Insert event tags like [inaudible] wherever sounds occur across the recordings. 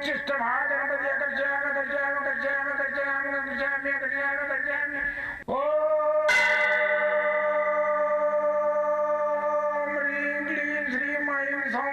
ಉಚ್ಚಿಷ್ಟಮಾಗಣಪತಿ ಅಕರ್ಷಾಮ ಕರ್ಷಾಮ ಕರ್ಷಾಮ ಕರ್ಷಾಮ ಕರ್ಷಾಮ್ಯ ಕರ್ಷಾಮ ಕರ್ಷಾಮ್ಯ ಓ ह्रीं क्लीं श्रीं ऐं सौं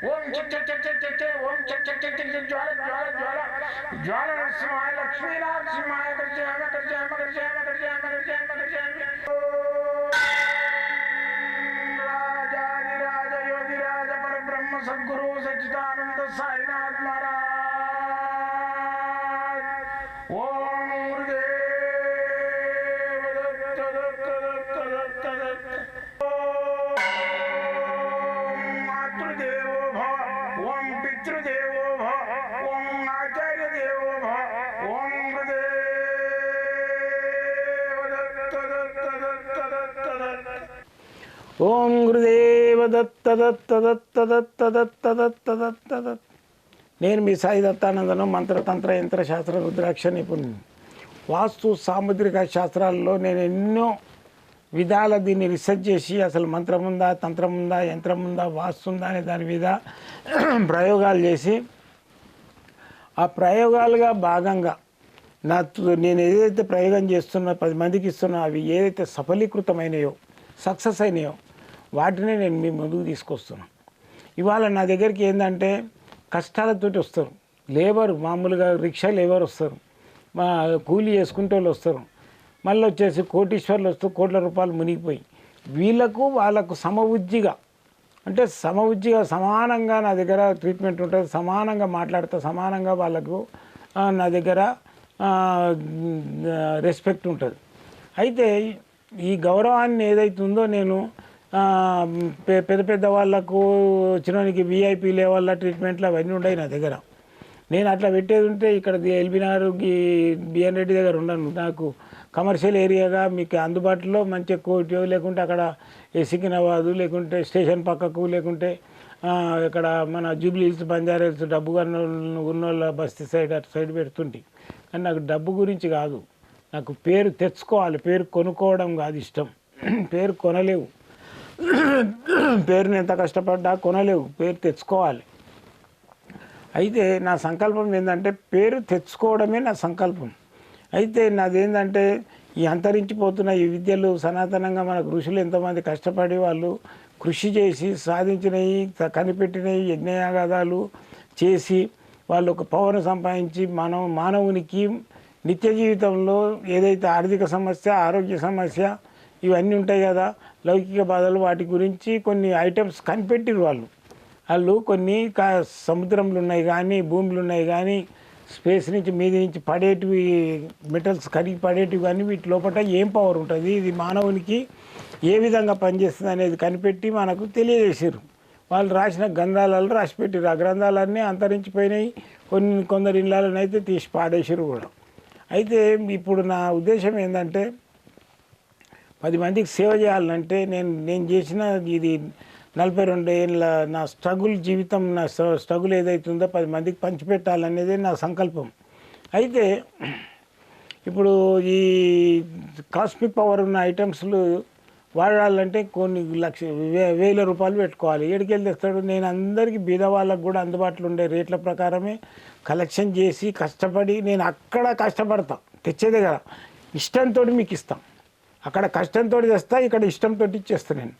ओम चक चक चक राजा निराजा योधि राजा परब्रह्म सद्गुरु सच्चिदानंद साईनाथ महाराज। ఓం గురుదేవ దత్త దత్త దత్త దత్త దత్త దత్త దత్త దత్త. నేను మీ సాయి దత్తానందను మంత్రతంత్ర యంత్ర శాస్త్ర రుద్రాక్ష నిపుణుని. వాస్తు సాముద్రిక శాస్త్రాల్లో నేను ఎన్నో విధాల దీన్ని రీసెర్చ్ చేసి అసలు మంత్రం ఉందా తంత్రం ఉందా యంత్రం ఉందా వాస్తుందా అనే దాని మీద [clears throat] ప్రయోగాలు చేసి ఆ ప్రయోగాలుగా భాగంగా నా నేను ఏదైతే ప్రయోగం చేస్తున్నా పది మందికి ఇస్తున్నా అవి ఏదైతే సఫలీకృతమైనయో సక్సెస్ అయినాయో వాటినే నేను మీ ముందుకు తీసుకొస్తున్నాను ఇవాళ నా దగ్గరికి ఏంటంటే కష్టాలతోటి వస్తారు. లేబర్ మామూలుగా రిక్షా లేబర్ వస్తారు. మా కూలీ చేసుకుంటే వాళ్ళు వస్తారు. మళ్ళీ వచ్చేసి కోటీశ్వర్లు వస్తూ కోట్ల రూపాయలు మునిగిపోయి. వీళ్ళకు వాళ్ళకు సమబుద్ధిగా అంటే సమబుద్ధిగా సమానంగా నా దగ్గర ట్రీట్మెంట్ ఉంటుంది. సమానంగా మాట్లాడుతూ సమానంగా వాళ్ళకు నా దగ్గర రెస్పెక్ట్ ఉంటుంది. అయితే ఈ గౌరవాన్ని ఏదైతుందో నేను పెద్ద పెద్ద వాళ్ళకు చిన్నకి విఐపీ లెవెల్ల ట్రీట్మెంట్లు అవన్నీ ఉన్నాయి నా దగ్గర. నేను అట్లా పెట్టేది ఉంటే ఇక్కడ ఎల్బినార్ బిఎన్ రెడ్డి దగ్గర ఉన్నాను నాకు కమర్షియల్ ఏరియాగా మీకు అందుబాటులో మంచి కోటి లేకుంటే అక్కడ ఏ సికింద్రాబాదు లేకుంటే స్టేషన్ పక్కకు లేకుంటే ఇక్కడ మన జూబ్లీ హిల్స్ బంజారా హిల్స్ డబ్బు కన్న ఉన్నోళ్ళ బస్తీ సైడ్ అటు సైడ్ పెడుతుంటే. కానీ నాకు డబ్బు గురించి కాదు. నాకు పేరు తెచ్చుకోవాలి. పేరు కొనుక్కోవడం కాదు ఇష్టం. పేరు కొనలేవు. [coughs] పేరుని ఎంత కష్టపడ్డా కొనలేవు పేరు తెచ్చుకోవాలి. అయితే నా సంకల్పం ఏంటంటే పేరు తెచ్చుకోవడమే నా సంకల్పం. అయితే నాదేంటంటే ఈ అంతరించిపోతున్న ఈ విద్యలు సనాతనంగా మన ఋషులు ఎంతోమంది కష్టపడి వాళ్ళు కృషి చేసి సాధించినవి కనిపెట్టినవి యజ్ఞయాగాదాలు చేసి వాళ్ళు ఒక పవర్ సంపాదించి మనం మానవునికి నిత్య జీవితంలో ఏదైతే ఆర్థిక సమస్య ఆరోగ్య సమస్య ఇవన్నీ ఉంటాయి కదా. లౌకిక బాధలు వాటి గురించి కొన్ని ఐటమ్స్ కనిపెట్టిరు వాళ్ళు. వాళ్ళు కొన్ని కా సముద్రంలో ఉన్నాయి కానీ భూములు ఉన్నాయి కానీ స్పేస్ నుంచి మీది నుంచి పడేటివి మెటల్స్ కరిగి పడేటివి కానీ వీటి లోపల ఏం పవర్ ఉంటుంది? ఇది మానవునికి ఏ విధంగా పనిచేస్తుంది అనేది కనిపెట్టి మనకు తెలియజేసారు. వాళ్ళు రాసిన గ్రంథాలలో రాసిపెట్టారు. ఆ గ్రంథాలన్నీ అంతరించిపోయినాయి. కొన్ని కొందరు ఇళ్ళలోనైతే తీసి పాడేసారు కూడా. అయితే ఇప్పుడు నా ఉద్దేశం ఏంటంటే పది మందికి సేవ చేయాలంటే నేను నేను చేసిన ఇది నలభై రెండు ఏళ్ళ నా స్ట్రగుల్ జీవితం నా స్ట్ర- స్ట్రగుల్ ఏదైతుందో పది మందికి పంచిపెట్టాలనేదే నా సంకల్పం. అయితే ఇప్పుడు ఈ కాస్మిక్ పవర్ ఉన్న ఐటమ్స్లు వాడాలంటే కొన్ని లక్ష వే- వేల రూపాయలు పెట్టుకోవాలి. ఎడికెళ్ళి తెస్తాడు? నేను అందరికీ బీద వాళ్ళకు కూడా అందుబాటులో ఉండే రేట్ల ప్రకారమే కలెక్షన్ చేసి కష్టపడి నేను అక్కడ కష్టపడతా. తెచ్చేదే కదా. ఇష్టంతో మీకు ఇస్తాం. అక్కడ కష్టంతో తెస్తా ఇక్కడ ఇష్టంతో ఇచ్చేస్తా నేను.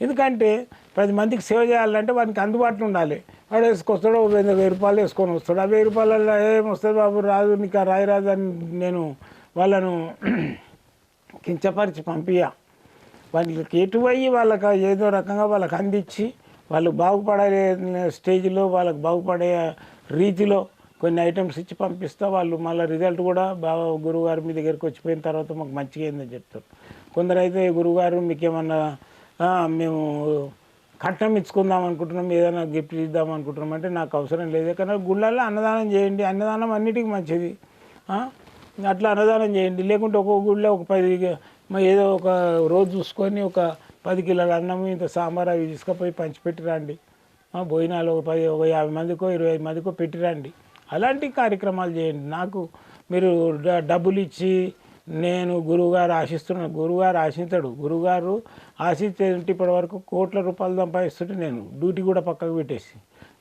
ఎందుకంటే పది మందికి సేవ చేయాలంటే వానికి అందుబాటులో ఉండాలి. వాడు వేసుకొస్తాడు ఓ వెయ్యి వెయ్యి రూపాయలు వేసుకొని వస్తాడు. ఆ వెయ్యి రూపాయలలో ఏమొస్తుంది బాబు? రాదు నీకు రాయి రాదు అని నేను వాళ్ళను [clears throat] కించపరిచి పంపియ వాళ్ళకి ఎటువయ్యి వాళ్ళకి ఏదో రకంగా వాళ్ళకి అందించి వాళ్ళు బాగుపడే స్టేజ్లో వాళ్ళకి బాగుపడే రీతిలో కొన్ని ఐటమ్స్ ఇచ్చి పంపిస్తా. వాళ్ళు మళ్ళీ రిజల్ట్ కూడా బాగా గురువుగారు మీ దగ్గరికి వచ్చిపోయిన తర్వాత మాకు మంచిగా అయిందని చెప్తారు. కొందరైతే గురుగారు గురువుగారు మీకు ఏమన్నా మేము కట్నం ఇచ్చుకుందాం అనుకుంటున్నాం ఏదైనా గిఫ్ట్ ఇద్దాం అనుకుంటున్నాం అంటే నాకు అవసరం లేదు. కానీ గుళ్ళల్లో అన్నదానం చేయండి. అన్నదానం అన్నిటికీ మంచిది. అట్లా అన్నదానం చేయండి. లేకుంటే ఒక్కొక్క గుళ్ళో ఒక పది ఏదో ఒక రోజు చూసుకొని ఒక పది కిలోల అన్నం ఇంత సాంబార్ అవి తీసుకుపోయి పంచిపెట్టి రండి. భోజనాలు ఒక పది ఒక యాభై మందికో ఇరవై ఐదు మందికో పెట్టిరండి అలాంటి కార్యక్రమాలు చేయండి. నాకు మీరు డ- డబ్బులు ఇచ్చి నేను గురువుగారు ఆశిస్తున్నాను గురువుగారు ఆశించాడు. గురువుగారు ఆశించే ఇప్పటి వరకు కోట్ల రూపాయలు సంపాదిస్తుంటే నేను డ్యూటీ కూడా పక్కకు పెట్టేసి.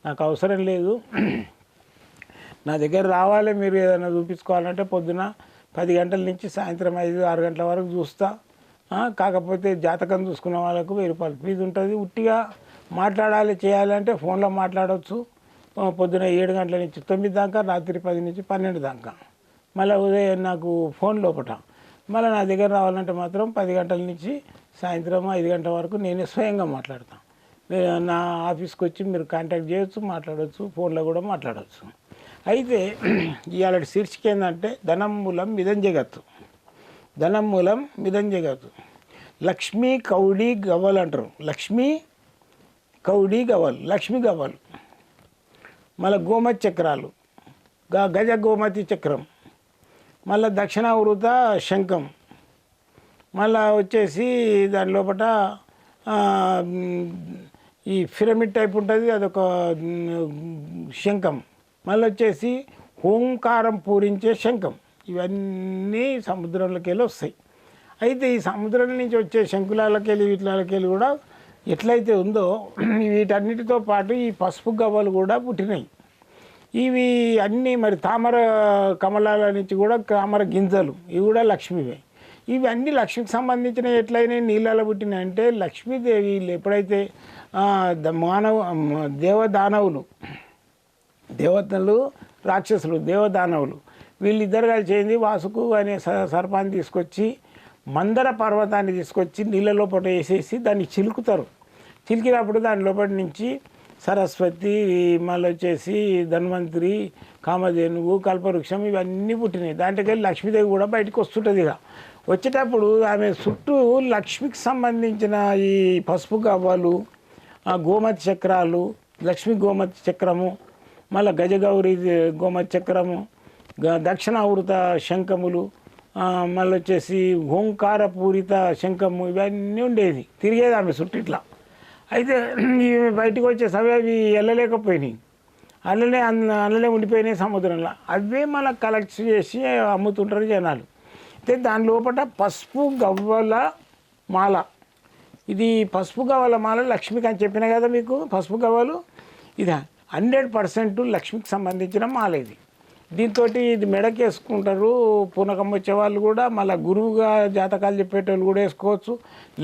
నాకు అవసరం లేదు. [clears throat] నా దగ్గర రావాలి మీరు ఏదైనా చూపించుకోవాలంటే పొద్దున పది గంటల నుంచి సాయంత్రం ఐదు ఆరు గంటల వరకు చూస్తా. కాకపోతే జాతకం చూసుకున్న వాళ్ళకు వెయ్యి రూపాయలు ఫీజు ఉంటుంది. ఉట్టిగా మాట్లాడాలి చేయాలంటే ఫోన్లో మాట్లాడవచ్చు పొద్దున ఏడు గంటల నుంచి తొమ్మిది దాకా రాత్రి పది నుంచి పన్నెండు దాకా. మళ్ళీ ఉదయం నాకు ఫోన్ లోపట. మళ్ళీ నా దగ్గర రావాలంటే మాత్రం పది గంటల నుంచి సాయంత్రం ఐదు గంటల వరకు నేనే స్వయంగా మాట్లాడతాను నేను నా ఆఫీస్కి వచ్చి మీరు కాంటాక్ట్ చేయొచ్చు మాట్లాడవచ్చు ఫోన్లో కూడా మాట్లాడవచ్చు అయితే [clears throat] ఇవాళ శీర్షిక ఏంటంటే ధనం మూలం మిదం జగత్తు ధనం మూలం మిదం జగత్తు లక్ష్మీ కౌడి గవ్వలు అంటారు. లక్ష్మీ కౌడి గవ్వలు లక్ష్మీ గవ్వలు. మళ్ళీ గోమతి చక్రాలు. గ- గజ గోమతి చక్రం. మళ్ళీ దక్షిణావృత శంఖం. మళ్ళా వచ్చేసి దాని లోపల ఈ పిరమిడ్ టైప్ ఉంటుంది అదొక శంఖం. మళ్ళీ వచ్చేసి ఓంకారం పూరించే శంఖం. ఇవన్నీ సముద్రంలోకి వెళ్ళి వస్తాయి. అయితే ఈ సముద్రం నుంచి వచ్చే శంకులాలకి వెళ్ళి వెళ్ళి కూడా ఎట్లయితే ఉందో [clears throat] వీటన్నిటితో పాటు ఈ పసుపు గవ్వలు కూడా పుట్టినాయి. ఇవి అన్నీ మరి తామర కమలాల నుంచి కూడా తామర గింజలు. ఇవి కూడా లక్ష్మీవే. ఇవన్నీ లక్ష్మికి సంబంధించిన ఎట్లయినా నీళ్ళలో పుట్టినాయి అంటే లక్ష్మీదేవి ఎప్పుడైతే ద- మానవ దేవదానవులు దేవతలు రాక్షసులు దేవదానవులు వీళ్ళిద్దరు కలిసి ఏంది వాసుకు అనే స- సర్పాన్ని తీసుకొచ్చి మందర పర్వతాన్ని తీసుకొచ్చి నీళ్ళ లోపల వేసేసి దాన్ని చిలుకుతారు. చిలికినప్పుడు దాని లోపల నుంచి సరస్వతి మళ్ళీ వచ్చేసి ధన్వంతరి కామధేనువు కల్పవృక్షం ఇవన్నీ పుట్టినాయి. దాంట్లోకెళ్ళి లక్ష్మీదేవి కూడా బయటకు వస్తుంటుంది ఇక. వచ్చేటప్పుడు ఆమె చుట్టూ లక్ష్మికి సంబంధించిన ఈ పసుపు గవ్వలు గోమతి చక్రాలు లక్ష్మి గోమతి చక్రము మళ్ళీ గజగౌరి గోమతి చక్రము గ- దక్షిణావృత శంఖములు మళ్ళీ వచ్చేసి ఓంకార పూరిత శంఖము ఇవన్నీ ఉండేది. తిరిగేది ఆమె చుట్టూ ఇట్లా. అయితే ఇవి బయటకు వచ్చే సమయం అవి వెళ్ళలేకపోయినాయి అల్లనే అన్న- అల్లనే ఉండిపోయినాయి సముద్రంలో. అవే మళ్ళీ కలెక్ట్ చేసి అమ్ముతుంటారు జనాలు. అయితే దాని లోపల పసుపు గవ్వల మాల. ఇది పసుపు గవ్వల మాల లక్ష్మికి అని చెప్పిన కదా మీకు? పసుపు గవ్వలు? ఇది. హండ్రెడ్ పర్సెంట్ లక్ష్మికి సంబంధించిన మాల ఇది. దీంతో ఇది మెడకి వేసుకుంటారు పూనకం వచ్చే వాళ్ళు కూడా మళ్ళీ గురువుగా జాతకాలు చెప్పేటోళ్ళు కూడా వేసుకోవచ్చు.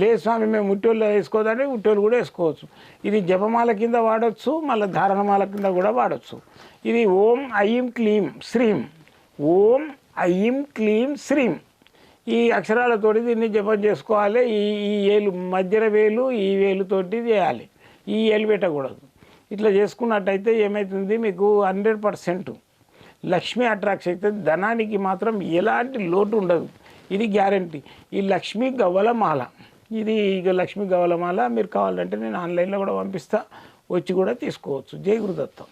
లేదు స్వామి మేము ఉట్టోళ్ళు వేసుకోదంటే ఉట్టోళ్ళు కూడా వేసుకోవచ్చు. ఇది జపమాల కింద వాడచ్చు మళ్ళీ ధారణమాల కింద కూడా వాడచ్చు. ఇది ఓం ఐం క్లీం శ్రీం. ఓం ఐం క్లీం శ్రీం. ఈ అక్షరాలతోటి దీన్ని జపం చేసుకోవాలి. ఈ ఈ ఏలు మధ్యన వేలు ఈ వేలుతోటి చేయాలి. ఈ ఏలు పెట్టకూడదు. ఇట్లా చేసుకున్నట్టయితే ఏమవుతుంది మీకు హండ్రెడ్ పర్సెంట్ లక్ష్మీ అట్రాక్ట్ అవుతుంది ధనానికి మాత్రం ఎలాంటి లోటు ఉండదు. ఇది గ్యారంటీ. ఈ లక్ష్మీ గవ్వలమాల ఇది ఇక లక్ష్మీ గవ్వలమాల మీరు కావాలంటే నేను ఆన్లైన్లో కూడా పంపిస్తా. వచ్చి కూడా తీసుకోవచ్చు. జై గురుదత్తం.